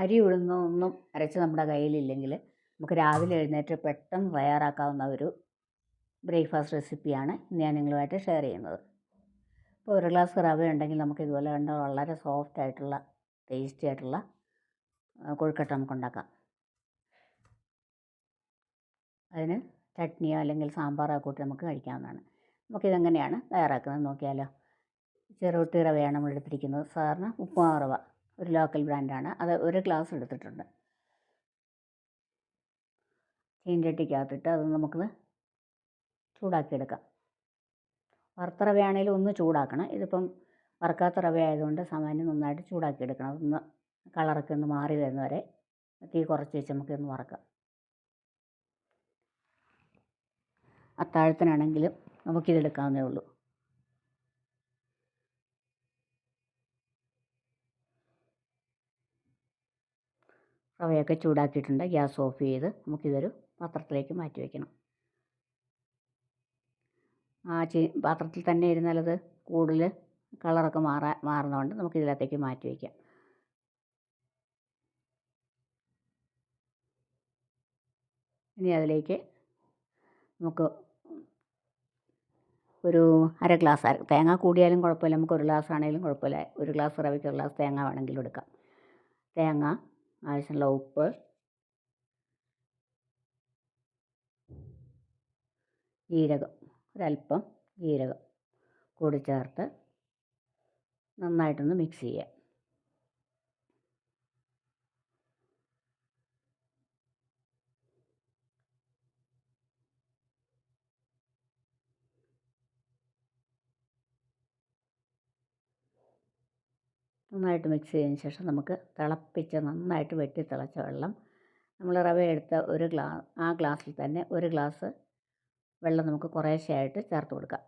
അരി ഉഴുന്നൊന്നും അരച്ച് നമ്മുടെ കയ്യിലില്ലെങ്കിൽ നമുക്ക് രാവിലെ എഴുന്നേറ്റ് പെട്ടെന്ന് തയ്യാറാക്കാവുന്ന ഒരു ബ്രേക്ക്ഫാസ്റ്റ് റെസിപ്പിയാണ് ഇന്ന് ഞാൻ നിങ്ങളുമായിട്ട് ഷെയർ ചെയ്യുന്നത്. ഇപ്പോൾ ഒരു ഗ്ലാസ് റവ ഉണ്ടെങ്കിൽ നമുക്ക് ഇതുപോലെ കണ്ട വളരെ സോഫ്റ്റ് ആയിട്ടുള്ള ടേസ്റ്റി ആയിട്ടുള്ള കൊഴുക്കട്ട നമുക്ക് ഉണ്ടാക്കാം. അതിന് ചട്നിയോ അല്ലെങ്കിൽ സാമ്പാറോ കൂട്ടി നമുക്ക് കഴിക്കാവുന്നതാണ്. നമുക്കിതെങ്ങനെയാണ് തയ്യാറാക്കുന്നത് നോക്കിയാലോ. ചെറുട്ടി റവയാണ് നമ്മൾ എടുത്തിരിക്കുന്നത്. സാധാരണ ഉപ്പുമാവ് റവ. ഒരു ലോക്കൽ ബ്രാൻഡാണ്. അത് ഒരു ഗ്ലാസ് എടുത്തിട്ടുണ്ട്. ചീഞ്ചട്ടിക്കകത്തിട്ട് അത് നമുക്ക് ചൂടാക്കിയെടുക്കാം. വറുത്ത റവയാണെങ്കിലും ഒന്ന് ചൂടാക്കണം. ഇതിപ്പം വറുക്കാത്ത റവ ആയതുകൊണ്ട് സാമാന്യം നന്നായിട്ട് ചൂടാക്കിയെടുക്കണം. അതൊന്ന് കളറൊക്കെ ഒന്ന് മാറി വരുന്നവരെ തീ കുറച്ച് വെച്ച് നമുക്കൊന്ന് വറക്കാം. അത്താഴത്തിനാണെങ്കിലും നമുക്കിതെടുക്കാവുന്നേ ഉള്ളൂ. റവയൊക്കെ ചൂടാക്കിയിട്ടുണ്ട്. ഗ്യാസ് ഓഫ് ചെയ്ത് നമുക്കിതൊരു പാത്രത്തിലേക്ക് മാറ്റി വയ്ക്കണം ആ ചീ പാത്രത്തിൽ തന്നെ ഇരുന്നാലത് കൂടുതൽ കളറൊക്കെ മാറാ മാറുന്നതുകൊണ്ട് നമുക്ക് ഇതിനകത്തേക്ക് മാറ്റി വയ്ക്കാം ഇനി അതിലേക്ക് നമുക്ക് ഒരു അര ഗ്ലാസ് തേങ്ങ കൂടിയാലും കുഴപ്പമില്ല. നമുക്ക് ഒരു ഗ്ലാസ് ആണെങ്കിലും കുഴപ്പമില്ല. ഒരു ഗ്ലാസ് റവയ്ക്ക് ഒരു ഗ്ലാസ് തേങ്ങ വേണമെങ്കിലും എടുക്കാം. തേങ്ങ ആവശ്യമുള്ള ഉപ്പ്. ജീരകം ഒരല്പം ജീരകം കൂടി ചേർത്ത് നന്നായിട്ടൊന്ന് മിക്സ് ചെയ്യാം നന്നായിട്ട് മിക്സ് ചെയ്തതിന് ശേഷം നമുക്ക് തിളപ്പിച്ച നന്നായിട്ട് വെട്ടി തിളച്ച വെള്ളം നമ്മൾ റവ എടുത്ത ഒരു ഗ്ലാ ആ ഗ്ലാസ്സിൽ തന്നെ ഒരു ഗ്ലാസ് വെള്ളം നമുക്ക് കുറേശ്ശെയായിട്ട് ചേർത്ത് കൊടുക്കാം.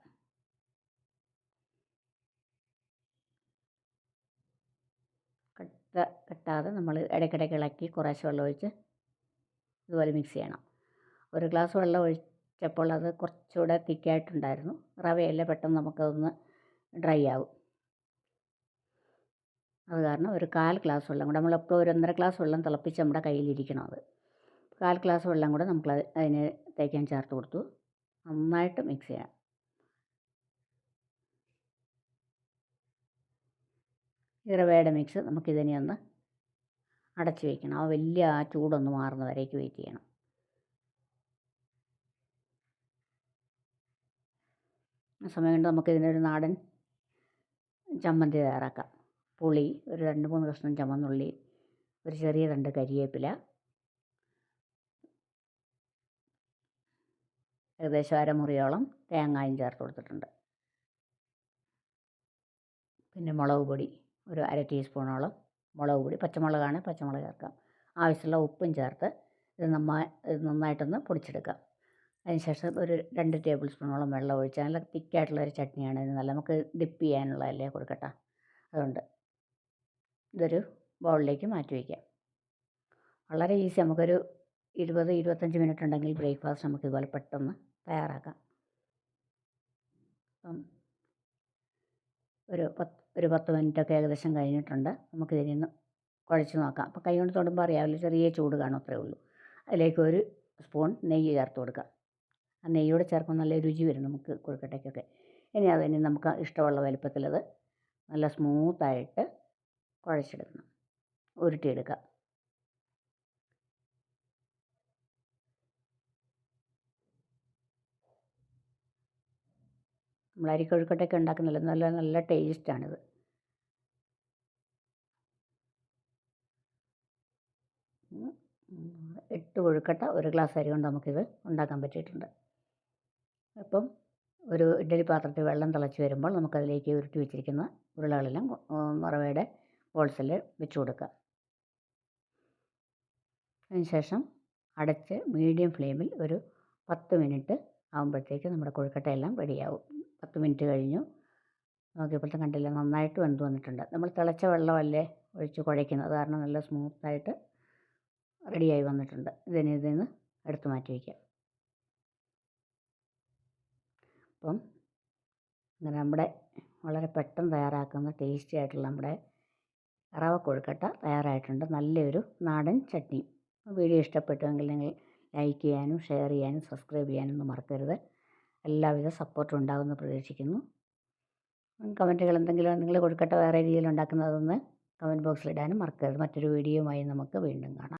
കട്ട കെട്ടാതെ നമ്മൾ ഇടയ്ക്കിടയ്ക്ക് ഇളക്കി കുറേശ്ശെ വെള്ളം ഒഴിച്ച് ഇതുപോലെ മിക്സ് ചെയ്യണം. ഒരു ഗ്ലാസ് വെള്ളം ഒഴിച്ചപ്പോൾ അത് കുറച്ചുകൂടെ തിക്കായിട്ടുണ്ടായിരുന്നു. റവയല്ലേ പെട്ടെന്ന് നമുക്കതൊന്ന് ഡ്രൈ ആവും. അത് കാരണം ഒരു കാൽ ഗ്ലാസ് വെള്ളം കൂടെ നമ്മളെപ്പോഴും ഒരു ഒന്നര ഗ്ലാസ് വെള്ളം തിളപ്പിച്ച് നമ്മുടെ കയ്യിലിരിക്കണം അത്. കാൽ ഗ്ലാസ് വെള്ളം കൂടെ നമുക്ക് അതിന് തേക്കാൻ ചേർത്ത് കൊടുത്തു. നന്നായിട്ട് മിക്സ് ചെയ്യാം. ഈ റവയുടെ മിക്സ് നമുക്കിതിനെ ഒന്ന് അടച്ചു വയ്ക്കണം ആ വലിയ ആ ചൂടൊന്ന് മാറുന്ന വരേക്ക് വെയിറ്റ് ചെയ്യണം. ആ സമയം കൊണ്ട് നമുക്കിതിനൊരു നാടൻ ചമ്മന്തി തയ്യാറാക്കാം. പുളി ഒരു രണ്ട് മൂന്ന് കഷ്ണം ചുമന്നുള്ളി ഒരു ചെറിയ രണ്ട് കരിവേപ്പില ഏകദേശം അരമുറിയോളം തേങ്ങായും ചേർത്ത് കൊടുത്തിട്ടുണ്ട്. പിന്നെ മുളക് പൊടി ഒരു അര ടീസ്പൂണോളം മുളക് പൊടി. പച്ചമുളകാണ് പച്ചമുളക് ചേർക്കാം. ആവശ്യമുള്ള ഉപ്പും ചേർത്ത് ഇത് ഇത് നന്നായിട്ടൊന്ന് പൊടിച്ചെടുക്കാം. അതിനുശേഷം ഒരു രണ്ട് ടേബിൾ സ്പൂണോളം വെള്ളം ഒഴിച്ച് നല്ല തിക്കായിട്ടുള്ള ഒരു ചട്നിയാണ് ഇത്. നല്ല നമുക്ക് ഡിപ്പ് ചെയ്യാനുള്ളതല്ലേ കൊടുക്കട്ടെ. അതുകൊണ്ട് ഇതൊരു ബൗളിലേക്ക് മാറ്റി വയ്ക്കാം. വളരെ ഈസി നമുക്കൊരു ഇരുപത് ഇരുപത്തഞ്ച് മിനിറ്റ് ഉണ്ടെങ്കിൽ ബ്രേക്ക്ഫാസ്റ്റ് നമുക്ക് ഇതുപോലെ പെട്ടെന്ന് തയ്യാറാക്കാം. അപ്പം ഒരു പത്ത് ഒരു പത്ത് മിനിറ്റൊക്കെ ഏകദേശം കഴിഞ്ഞിട്ടുണ്ട്. നമുക്കിതിൽ നിന്ന് കുഴച്ച് നോക്കാം. അപ്പോൾ കൈ കൊണ്ട് തൊടുമ്പോൾ അറിയാവില്ല ചെറിയ ചൂട് കാണും അത്രേ ഉള്ളൂ. അതിലേക്ക് ഒരു സ്പൂൺ നെയ്യ് ചേർത്ത് കൊടുക്കാം. ആ നെയ്യോട് ചേർക്കുമ്പോൾ നല്ല രുചി വരും നമുക്ക് കൊഴുക്കട്ടയ്ക്കൊക്കെ. ഇനി അതിന് നമുക്ക് ഇഷ്ടമുള്ള വലുപ്പത്തിലത് നല്ല സ്മൂത്തായിട്ട് കുഴച്ചെടുക്കണം. ഉരുട്ടിയെടുക്കുക. നമ്മൾ അരി കൊഴുക്കട്ടയൊക്കെ ഉണ്ടാക്കുന്നില്ല? നല്ല നല്ല ടേസ്റ്റാണിത്. എട്ട് കൊഴുക്കട്ട ഒരു ഗ്ലാസ് അരി കൊണ്ട് നമുക്കിത് ഉണ്ടാക്കാൻ പറ്റിയിട്ടുണ്ട്. അപ്പം ഒരു ഇഡ്ഡലി പാത്രത്തിൽ വെള്ളം തിളച്ച് വരുമ്പോൾ നമുക്കതിലേക്ക് ഉരുട്ടി വെച്ചിരിക്കുന്ന ഉരുളകളെല്ലാം റവയുടെ ബോൾസിൽ വെച്ച് കൊടുക്കുക അതിനുശേഷം അടച്ച് മീഡിയം ഫ്ലെയിമിൽ ഒരു പത്ത് മിനിറ്റ് ആകുമ്പോഴത്തേക്ക് നമ്മുടെ കൊഴുക്കട്ടയെല്ലാം റെഡിയാവും പത്ത് മിനിറ്റ് കഴിഞ്ഞു. നോക്കിയപ്പോഴത്തെ കണ്ടില്ല നന്നായിട്ട് വെന്ത് വന്നിട്ടുണ്ട്. നമ്മൾ തിളച്ച വെള്ളമല്ലേ ഒഴിച്ച് കുഴയ്ക്കുന്നത്? കാരണം നല്ല സ്മൂത്തായിട്ട് റെഡിയായി വന്നിട്ടുണ്ട്. ഇതിന് ഇതിൽ നിന്ന് എടുത്തു മാറ്റി വയ്ക്കാം. അപ്പം നമ്മുടെ വളരെ പെട്ടെന്ന് തയ്യാറാക്കുന്ന ടേസ്റ്റി ആയിട്ടുള്ള നമ്മുടെ റവ കൊഴുക്കട്ട തയ്യാറായിട്ടുണ്ട്. നല്ലൊരു നാടൻ ചട്നി. വീഡിയോ ഇഷ്ടപ്പെട്ടുവെങ്കിൽ നിങ്ങൾ ലൈക്ക് ചെയ്യാനും ഷെയർ ചെയ്യാനും സബ്സ്ക്രൈബ് ചെയ്യാനും ഒന്നും മറക്കരുത്. എല്ലാവിധ സപ്പോർട്ടും ഉണ്ടാകുമെന്ന് പ്രതീക്ഷിക്കുന്നു. കമന്റുകൾ എന്തെങ്കിലും നിങ്ങൾ കൊഴുക്കട്ട വേറെ രീതിയിൽ ഉണ്ടാക്കുന്നതൊന്ന് കമന്റ് ബോക്സിൽ ഇടാനും മറക്കരുത്. മറ്റൊരു വീഡിയോയുമായി നമുക്ക് വീണ്ടും കാണാം.